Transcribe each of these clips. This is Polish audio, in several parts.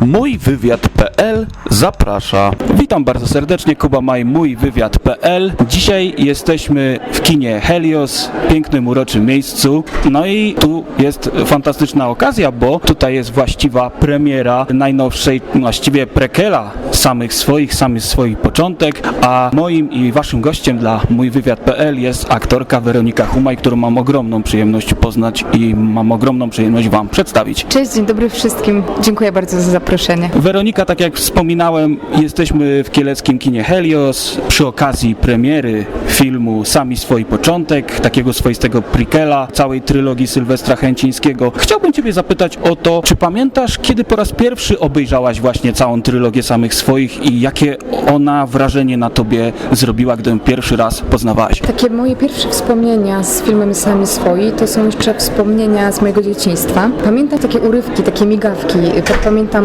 Mój wywiad.pl zaprasza. Witam bardzo serdecznie, Kuba Maj, mój wywiad.pl. Dzisiaj jesteśmy w kinie Helios, pięknym, uroczym miejscu. No i tu jest fantastyczna okazja, bo tutaj jest właściwa premiera najnowszej, właściwie prekela samych swoich, samych swoich początek, a moim i waszym gościem dla mój wywiad.pl jest aktorka Weronika Humaj, którą mam ogromną przyjemność poznać i mam ogromną przyjemność wam przedstawić. Cześć, dzień dobry wszystkim. Dziękuję bardzo za zaproszenie. Weronika, tak jak wspominałem, jesteśmy w kieleckim kinie Helios przy okazji premiery filmu Sami swój początek, takiego swoistego prequela całej trylogii Sylwestra Chęcińskiego. Chciałbym Ciebie zapytać o to, czy pamiętasz, kiedy po raz pierwszy obejrzałaś właśnie całą trylogię samych swoich i jakie ona wrażenie na Tobie zrobiła, gdy ją pierwszy raz poznawałaś? Takie moje pierwsze wspomnienia z filmem Sami Swoi to są jeszcze wspomnienia z mojego dzieciństwa. Pamiętam takie urywki, takie migawki. Tak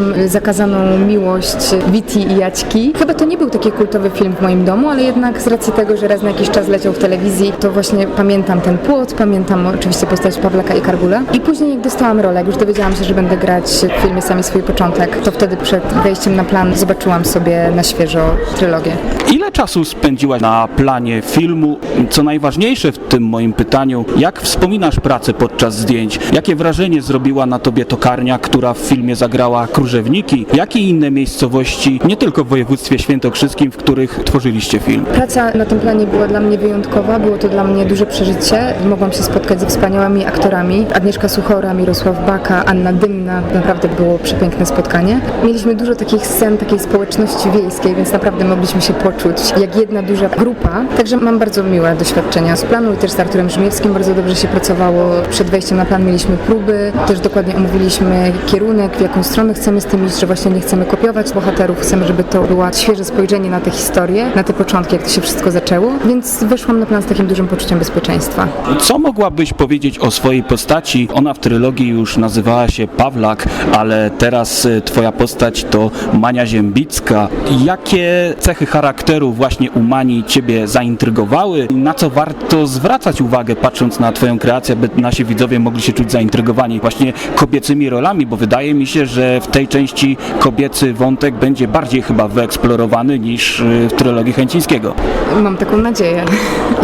Pamiętam Zakazaną Miłość Witi i Jaćki. Chyba to nie był taki kultowy film w moim domu, ale jednak z racji tego, że raz na jakiś czas leciał w telewizji, to właśnie pamiętam ten płot, pamiętam oczywiście postać Pawlaka i Kargula. I później jak dostałam rolę, jak już dowiedziałam się, że będę grać w filmie Sami Swój Początek, to wtedy przed wejściem na plan zobaczyłam sobie na świeżo trylogię. Ile czasu spędziłaś na planie filmu? Co najważniejsze w tym moim pytaniu, jak wspominasz pracę podczas zdjęć? Jakie wrażenie zrobiła na tobie tokarnia, która w filmie zagrała Króżewniki? Jak i inne miejscowości, nie tylko w województwie świętokrzyskim, w których tworzyliście film? Praca na tym planie była dla mnie wyjątkowa, było to dla mnie duże przeżycie. Mogłam się spotkać ze wspaniałymi aktorami. Agnieszka Suchora, Mirosław Baka, Anna Dymna. Naprawdę było przepiękne spotkanie. Mieliśmy dużo takich scen, takiej społeczności wiejskiej, więc naprawdę mogliśmy się poczuć jak jedna duża grupa. Także mam bardzo miłe doświadczenia z planu i też z Arturem Żmiewskim bardzo dobrze się pracowało. Przed wejściem na plan mieliśmy próby, też dokładnie omówiliśmy kierunek, w jaką stronę chcemy z tym iść, że właśnie nie chcemy kopiować bohaterów, chcemy, żeby to było świeże spojrzenie na tę historię, na te początki, jak to się wszystko zaczęło, więc weszłam na plan z takim dużym poczuciem bezpieczeństwa. Co mogłabyś powiedzieć o swojej postaci? Ona w trylogii już nazywała się Pawlak, ale teraz y, twoja postać to Mania Ziębicka. Jakie cechy charakteru właśnie u Mani ciebie zaintrygowały? Na co warto zwracać uwagę patrząc na twoją kreację, by nasi widzowie mogli się czuć zaintrygowani właśnie kobiecymi rolami, bo wydaje mi się, że w tej części kobiecy wątek będzie bardziej chyba wyeksplorowany niż y, w trylogii Chęcińskiego. Mam taką nadzieję.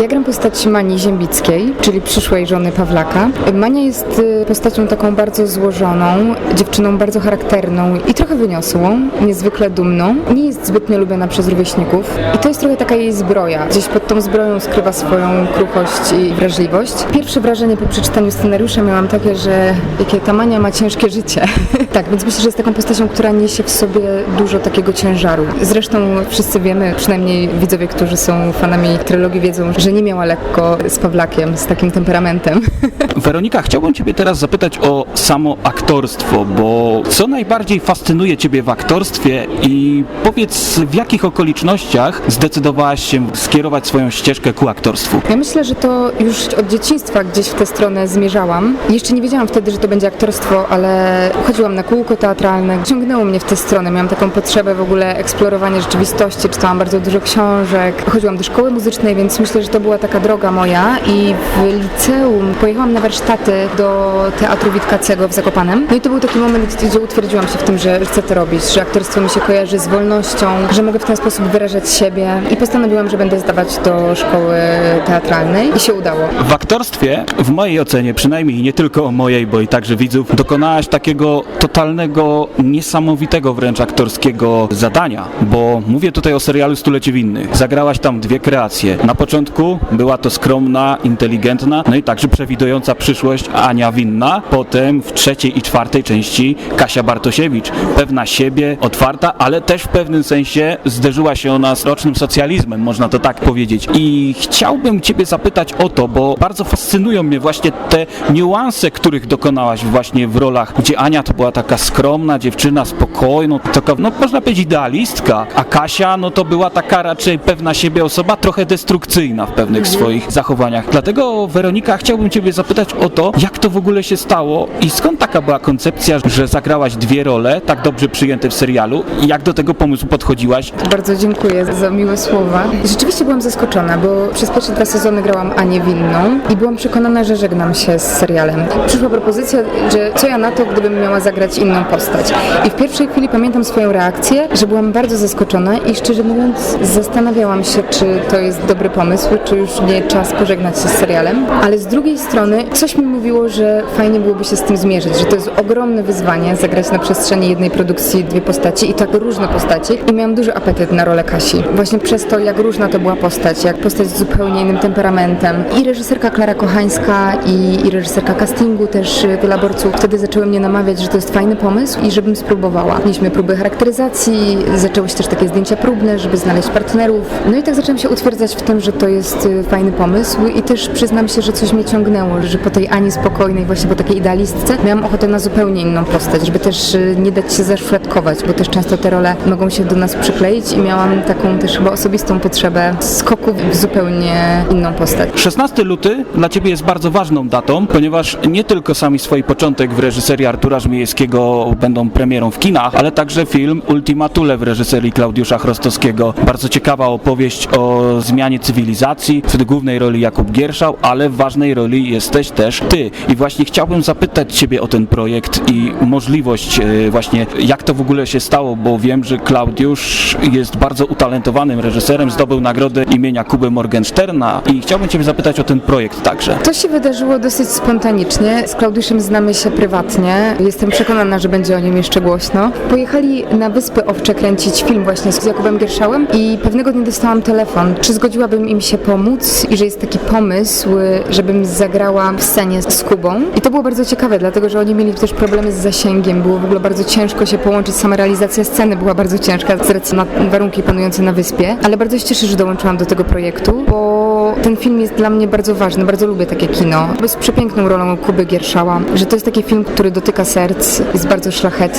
Ja gram postać Mani Ziębickiej, czyli przyszłej żony Pawlaka. Mania jest y, postacią taką bardzo złożoną, dziewczyną bardzo charakterną i trochę wyniosłą, niezwykle dumną. Nie jest zbytnio lubiana przez rówieśników i to jest trochę taka jej zbroja. Gdzieś pod tą zbroją skrywa swoją kruchość i wrażliwość. Pierwsze wrażenie po przeczytaniu scenariusza miałam takie, że jakie ta Mania ma ciężkie życie. tak, więc myślę, że jest taką postacią, która niesie w sobie dużo takiego ciężaru. Zresztą wszyscy wiemy, przynajmniej widzowie, którzy są fanami trylogii wiedzą, że nie miała lekko z Pawlakiem, z takim temperamentem. Weronika, chciałbym Ciebie teraz zapytać o samo aktorstwo, bo co najbardziej fascynuje Ciebie w aktorstwie i powiedz w jakich okolicznościach zdecydowałaś się skierować swoją ścieżkę ku aktorstwu? Ja myślę, że to już od dzieciństwa gdzieś w tę stronę zmierzałam. Jeszcze nie wiedziałam wtedy, że to będzie aktorstwo, ale chodziłam na kółko teatralne, ciągnęło mnie w tę stronę. Miałam taką potrzebę w ogóle eksplorowania rzeczywistości, czytałam bardzo dużo książek, chodziłam do szkoły muzycznej, więc myślę, że to była taka droga moja i w liceum pojechałam na warsztaty do Teatru Witkacego w Zakopanem. No i to był taki moment, gdzie utwierdziłam się w tym, że chcę to robić, że aktorstwo mi się kojarzy z wolnością, że mogę w ten sposób wyrażać siebie i postanowiłam, że będę zdawać do szkoły teatralnej i się udało. W aktorstwie, w mojej ocenie przynajmniej, nie tylko mojej, bo i także widzów, dokonałaś takiego totalnego, niesamowitego wręcz aktorskiego zadania, bo mówię tutaj o serialu Stulecie Winnych. Zagrałaś tam dwie kreacje. Na początku była to skromna, inteligentna, no i także przewidująca przyszłość Ania Winna. Potem w trzeciej i czwartej części Kasia Bartosiewicz. Pewna siebie, otwarta, ale też w pewnym sensie zderzyła się ona z rocznym socjalizmem, można to tak powiedzieć. I chciałbym Ciebie zapytać o to, bo bardzo fascynują mnie właśnie te niuanse, których dokonałaś właśnie w rolach, gdzie Ania to była taka skromna dziewczyna, spokojna, taka, no można powiedzieć idealistka, a Kasia, no to była taka raczej pewna siebie osoba, trochę destrukcyjna w pewnych swoich zachowaniach. Dlatego, Weronika, chciałbym Ciebie zapytać o to, jak to w ogóle się stało i skąd taka była koncepcja, że zagrałaś dwie role, tak dobrze przyjęte w serialu i jak do tego pomysłu podchodziłaś? Bardzo dziękuję za miłe słowa. Rzeczywiście byłam zaskoczona, bo przez pierwsze dwa sezony grałam Anię Winną i byłam przekonana, że żegnam się z serialem. Przyszła propozycja, że co ja na to, gdybym miała zagrać inną postać. I w pierwszej chwili pamiętam swoją reakcję, że byłam bardzo zaskoczona i szczerze mówiąc zastanawiałam się, czy to jest dobry pomysł, czy już nie czas pożegnać się z serialem. Ale z drugiej strony coś mi mówiło, że fajnie byłoby się z tym zmierzyć, że to jest ogromne wyzwanie zagrać na przestrzeni jednej produkcji dwie postaci i tak różne postaci. I miałam duży apetyt na rolę Kasi. Właśnie przez to, jak różna to była postać, jak postać z zupełnie innym temperamentem. I reżyserka Klara Kochańska i, i reżyserka castingu też y, Wiela Borców wtedy zaczęły mnie namawiać, że to jest fajny pomysł i żebym spróbowała. Mieliśmy próby charakteryzacji, zaczęły się też takie zdjęcia próbne, żeby znaleźć partnerów. No i tak zaczęłam się utwierdzać w tym, że to jest y, fajny pomysł i też przyznam się, że coś mnie ciągnęło, że po tej Ani spokojnej, właśnie po takiej idealistce, miałam ochotę na zupełnie inną postać, żeby też y, nie dać się zaszufladkować, bo też często te role mogą się do nas przykleić i miałam taką też chyba osobistą potrzebę skoku w zupełnie inną postać. 16 luty dla Ciebie jest bardzo ważną datą, ponieważ nie tylko sami swój początek w reżyserii Artura Żmijewskiego będą premierą w kinach, ale także film Ultima Thule w reżyserii Klaudiusza Chrostowskiego. Bardzo ciekawa opowieść o zmianie cywilizacji, w głównej roli Jakub Gierszał, ale w ważnej roli jesteś też Ty. I właśnie chciałbym zapytać Ciebie o ten projekt i możliwość e, właśnie, jak to w ogóle się stało, bo wiem, że Klaudiusz jest bardzo utalentowanym reżyserem, zdobył nagrodę imienia Kuby Morgensterna i chciałbym Ciebie zapytać o ten projekt także. To się wydarzyło dosyć spontanicznie. Z Klaudiuszem znamy się prywatnie. Jestem przekonana, że będzie o nim jeszcze głośno. Pojechali na Wyspy Owcze kręcić film właśnie z Jakubem Gierszałem i pewnego dnia dostałam telefon, czy zgodziłabym im się pomóc i że jest taki pomysł, żebym zagrała w scenie z Kubą. I to było bardzo ciekawe, dlatego że oni mieli też problemy z zasięgiem. Było w ogóle bardzo ciężko się połączyć. Sama realizacja sceny była bardzo ciężka z racji na warunki panujące na wyspie. Ale bardzo się cieszę, że dołączyłam do tego projektu, bo ten film jest dla mnie bardzo ważny, bardzo lubię takie kino. Jest przepiękną rolą Kuby Gierszała, że to jest taki film, który dotyka serc, jest bardzo szlachetny,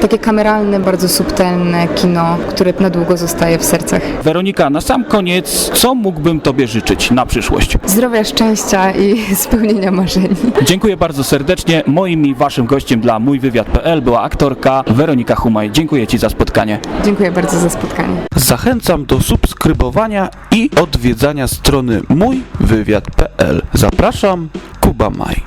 takie kameralne, bardzo subtelne kino, które na długo zostaje w sercach. Weronika, na sam koniec, co mógłbym Tobie życzyć na przyszłość? Zdrowia, szczęścia i spełnienia marzeń. Dziękuję bardzo serdecznie. Moim i Waszym gościem dla mójwywiad.pl była aktorka Weronika Humaj. Dziękuję Ci za spotkanie. Dziękuję bardzo za spotkanie. Zachęcam do subskrybowania i odwiedzania strony mójwywiad.pl. Zapraszam, Kuba Maj.